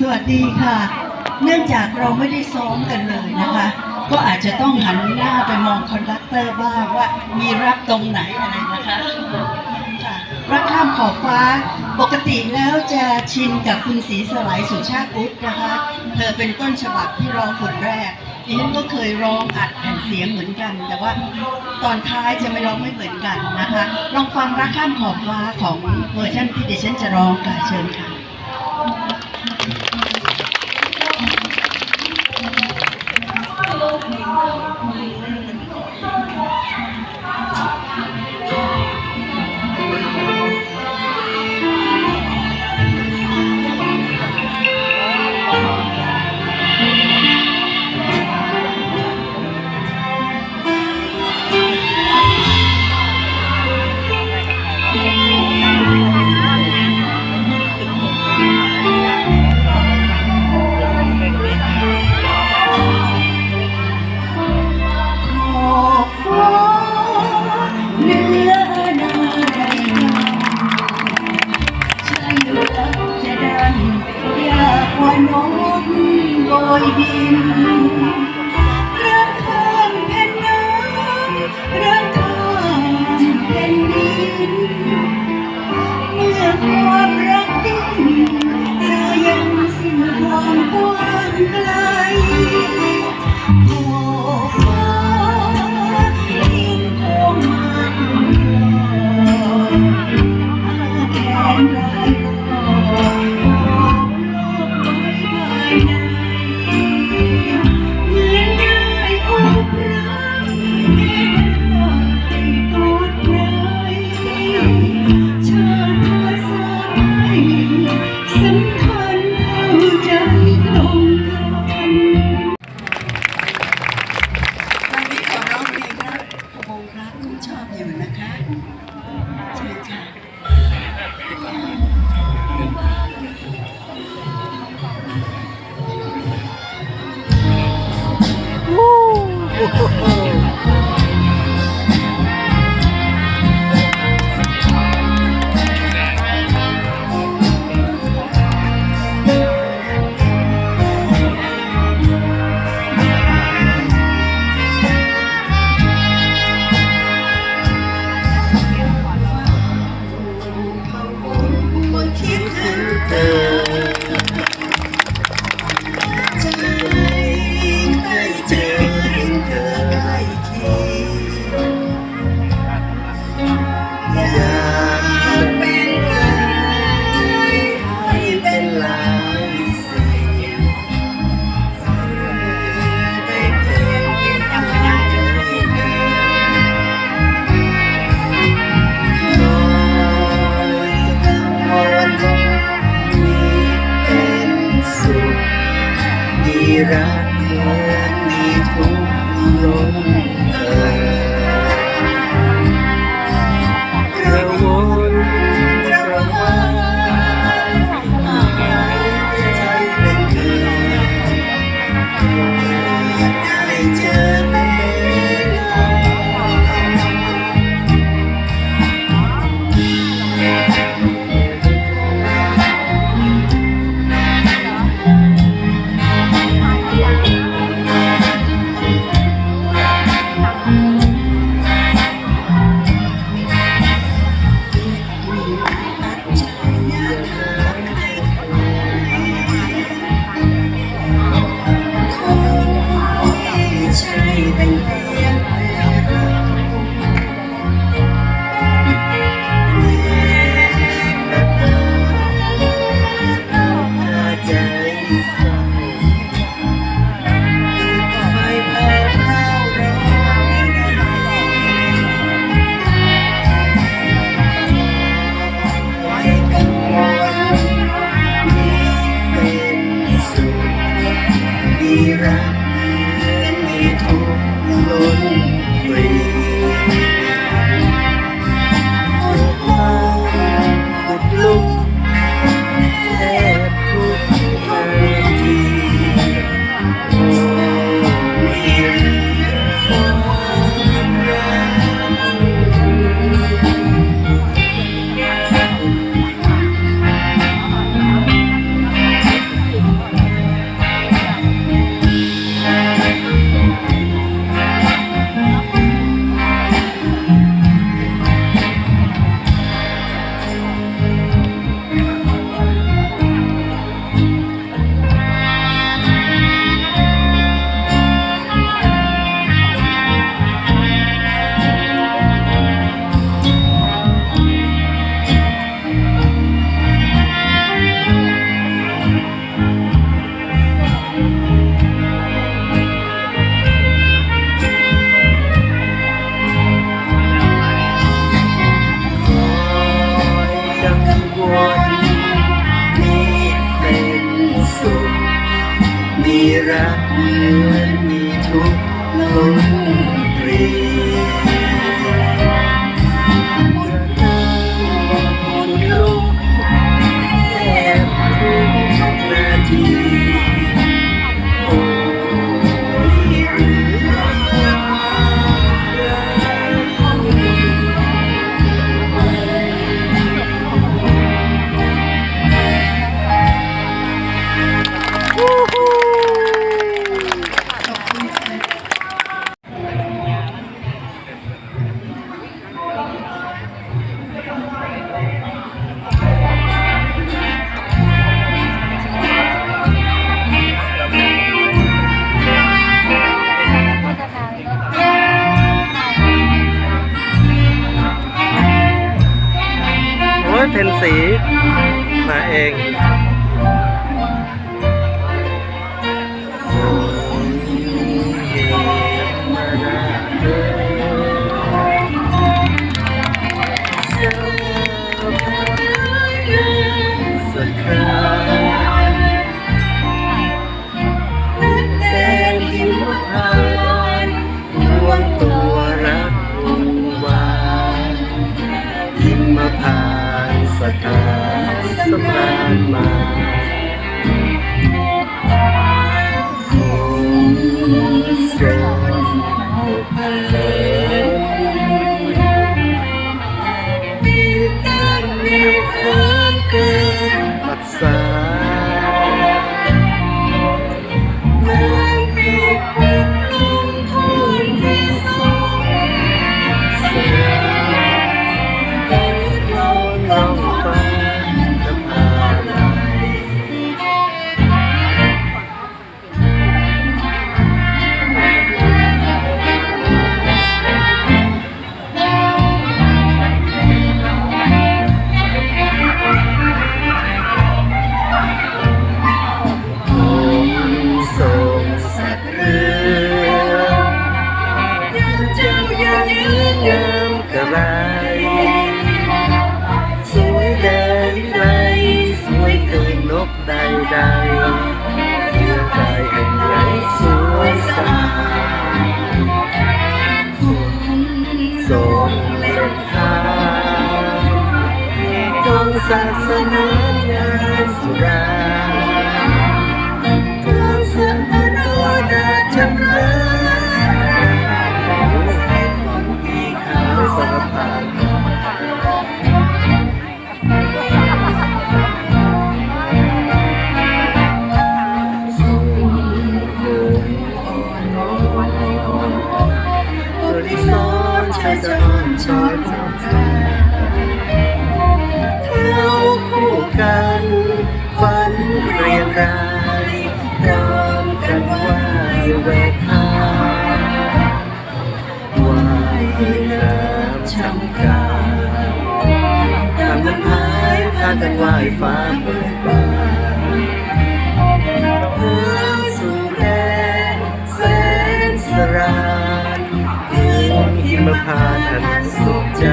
สวัสดีค่ะ เนื่องจากเราไม่ได้ซ้อมกันเลยนะคะ ก็อาจจะต้องหันหน้าไปมองคอนดักเตอร์บ้างว่ามีรับตรงไหนอะไรนะคะรักข้ามขอบฟ้า ปกติแล้วจะชินกับคุณศรีสลายสุชาติพุทธนะคะ เธอเป็นต้นฉบับที่ร้องคนแรกดิฉันก็เคยร้องอัดแผ่นเสียงเหมือนกัน แต่ว่าตอนท้ายจะไม่ร้องไม่เหมือนกันนะคะ ลองฟังรักข้ามขอบฟ้าของเวอร์ชันที่ดิฉันจะร้องค่ะเชิญค่ะ วามกว้างไกล มี มีรักเหมือนมีทุกลมตรี Sasana Yasura. กันว่ายฟ้าเปิดบานสู่แดนแสนสรานดินหิมพานต์นสุขใจ